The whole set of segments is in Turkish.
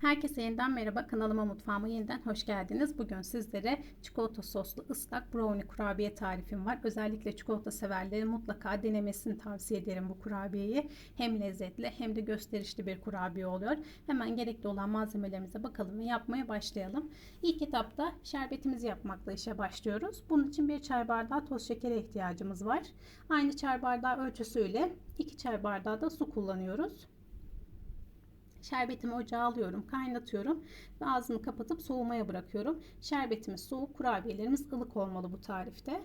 Herkese yeniden merhaba. Kanalıma mutfağıma yeniden hoş geldiniz. Bugün sizlere çikolata soslu ıslak brownie kurabiye tarifim var. Özellikle çikolata severlerin mutlaka denemesini tavsiye ederim bu kurabiyeyi. Hem lezzetli hem de gösterişli bir kurabiye oluyor. Hemen gerekli olan malzemelerimize bakalım ve yapmaya başlayalım. İlk etapta şerbetimizi yapmakla işe başlıyoruz. Bunun için bir çay bardağı toz şekere ihtiyacımız var. Aynı çay bardağı ölçüsüyle 2 çay bardağı da su kullanıyoruz. Şerbetimi ocağa alıyorum, kaynatıyorum ve ağzını kapatıp soğumaya bırakıyorum. Şerbetimiz soğuk, kurabiyelerimiz ılık olmalı bu tarifte.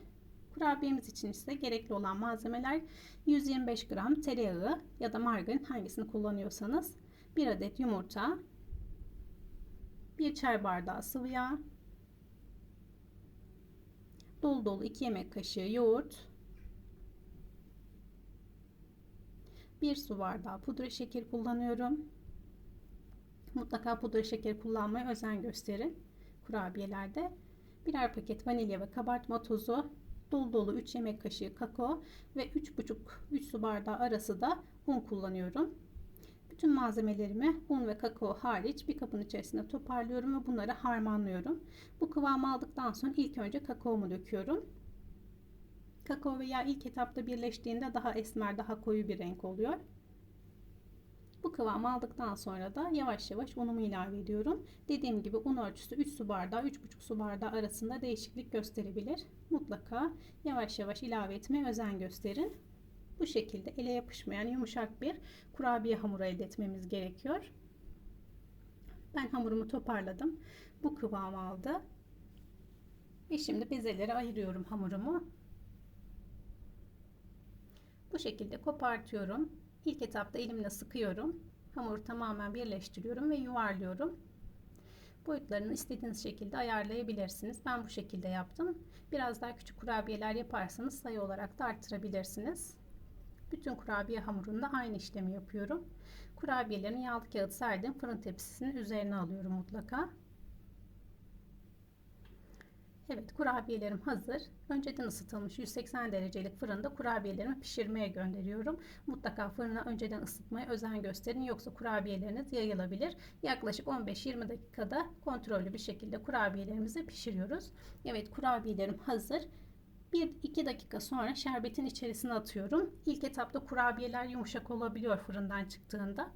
Kurabiyemiz için ise gerekli olan malzemeler 125 gram tereyağı ya da margarin hangisini kullanıyorsanız, 1 adet yumurta, 1 çay bardağı sıvı yağ, dolu dolu 2 yemek kaşığı yoğurt, 1 su bardağı pudra şeker kullanıyorum. Mutlaka pudra şekeri kullanmaya özen gösterin kurabiyelerde. Birer paket vanilya ve kabartma tozu, dolu dolu 3 yemek kaşığı kakao ve 3,5-3 su bardağı arası da un kullanıyorum. Bütün malzemelerimi un ve kakao hariç bir kabın içerisine toparlıyorum ve bunları harmanlıyorum. Bu kıvamı aldıktan sonra ilk önce kakaomu döküyorum. Kakao ve yağ ilk etapta birleştiğinde daha esmer, daha koyu bir renk oluyor. Bu kıvamı aldıktan sonra da yavaş yavaş unumu ilave ediyorum. Dediğim gibi un ölçüsü 3 su bardağı 3,5 su bardağı arasında değişiklik gösterebilir. Mutlaka yavaş yavaş ilave etmeye özen gösterin. Bu şekilde ele yapışmayan yumuşak bir kurabiye hamuru elde etmemiz gerekiyor. Ben hamurumu toparladım. Bu kıvamı aldı. Ve şimdi bezelere ayırıyorum hamurumu. Bu şekilde kopartıyorum. İlk etapta elimle sıkıyorum. Hamuru tamamen birleştiriyorum ve yuvarlıyorum. Boyutlarını istediğiniz şekilde ayarlayabilirsiniz. Ben bu şekilde yaptım. Biraz daha küçük kurabiyeler yaparsanız sayı olarak da arttırabilirsiniz. Bütün kurabiye hamurunda aynı işlemi yapıyorum. Kurabiyelerin yağlı kağıt serdiğim fırın tepsisinin üzerine alıyorum mutlaka. Evet kurabiyelerim hazır. Önceden ısıtılmış 180 derecelik fırında kurabiyelerimi pişirmeye gönderiyorum. Mutlaka fırına önceden ısıtmaya özen gösterin yoksa kurabiyeleriniz yayılabilir. Yaklaşık 15-20 dakikada kontrollü bir şekilde kurabiyelerimizi pişiriyoruz. Evet kurabiyelerim hazır. 1-2 dakika sonra şerbetin içerisine atıyorum. İlk etapta kurabiyeler yumuşak olabiliyor fırından çıktığında.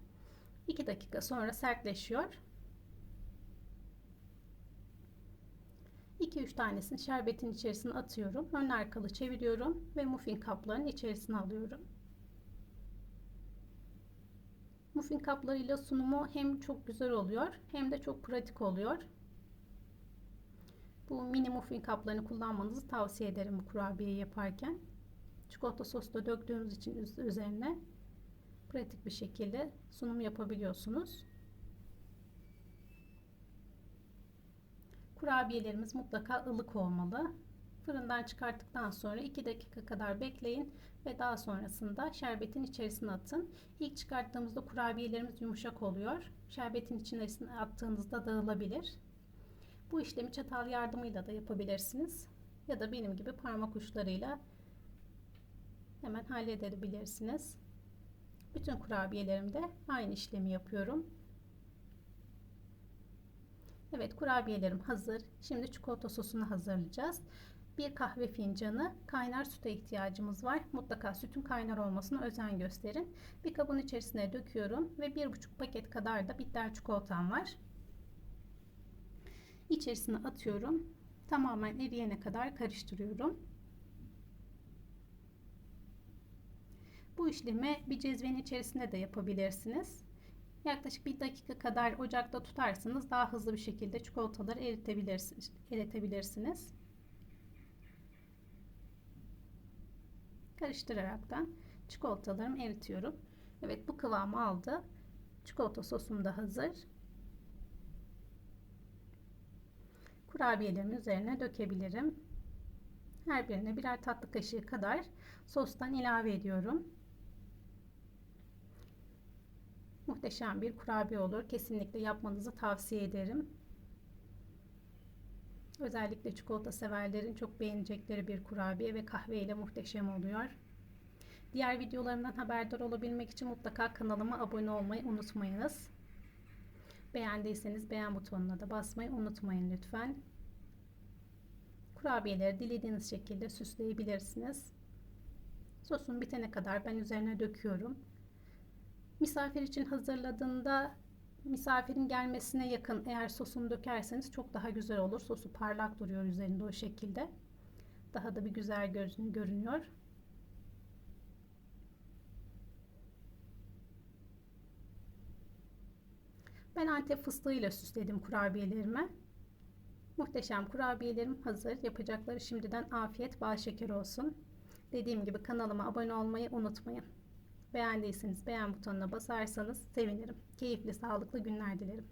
2 dakika sonra sertleşiyor. 2-3 tanesini şerbetin içerisine atıyorum. Ön arkalı çeviriyorum ve muffin kaplarının içerisine alıyorum. Muffin kaplarıyla sunumu hem çok güzel oluyor hem de çok pratik oluyor. Bu mini muffin kaplarını kullanmanızı tavsiye ederim bu kurabiyeyi yaparken. Çikolata sosu da döktüğümüz için üzerine pratik bir şekilde sunum yapabiliyorsunuz. Kurabiyelerimiz mutlaka ılık olmalı. Fırından çıkarttıktan sonra 2 dakika kadar bekleyin ve daha sonrasında şerbetin içerisine atın. İlk çıkarttığımızda kurabiyelerimiz yumuşak oluyor. Şerbetin içerisine attığınızda dağılabilir. Bu işlemi çatal yardımıyla da yapabilirsiniz. Ya da benim gibi parmak uçlarıyla hemen halledebilirsiniz. Bütün kurabiyelerimde aynı işlemi yapıyorum. Evet kurabiyelerim hazır. Şimdi çikolata sosunu hazırlayacağız. Bir kahve fincanı kaynar süte ihtiyacımız var. Mutlaka sütün kaynar olmasına özen gösterin. Bir kabın içerisine döküyorum ve bir buçuk paket kadar da bitter çikolatam var. İçerisine atıyorum. Tamamen eriyene kadar karıştırıyorum. Bu işlemi bir cezvenin içerisinde de yapabilirsiniz. Yaklaşık bir dakika kadar ocakta tutarsanız daha hızlı bir şekilde çikolataları eritebilirsiniz. eritebilirsiniz. Karıştıraraktan çikolatalarımı eritiyorum. Evet bu kıvamı aldı. Çikolata sosum da hazır. Kurabiyelerimi üzerine dökebilirim. Her birine birer tatlı kaşığı kadar sostan ilave ediyorum. Muhteşem bir kurabiye olur. Kesinlikle yapmanızı tavsiye ederim. Özellikle çikolata severlerin çok beğenecekleri bir kurabiye ve kahve ile muhteşem oluyor. Diğer videolarımdan haberdar olabilmek için mutlaka kanalıma abone olmayı unutmayınız. Beğendiyseniz beğen butonuna da basmayı unutmayın lütfen. Kurabiyeleri dilediğiniz şekilde süsleyebilirsiniz. Sosun bitene kadar ben üzerine döküyorum. Misafir için hazırladığında misafirin gelmesine yakın eğer sosunu dökerseniz çok daha güzel olur. Sosu parlak duruyor üzerinde o şekilde. Daha da bir güzel görünüyor. Ben antep fıstığıyla süsledim kurabiyelerimi. Muhteşem kurabiyelerim hazır. Yapacakları şimdiden afiyet bal şeker olsun. Dediğim gibi kanalıma abone olmayı unutmayın. Beğendiyseniz beğen butonuna basarsanız sevinirim. Keyifli, sağlıklı günler dilerim.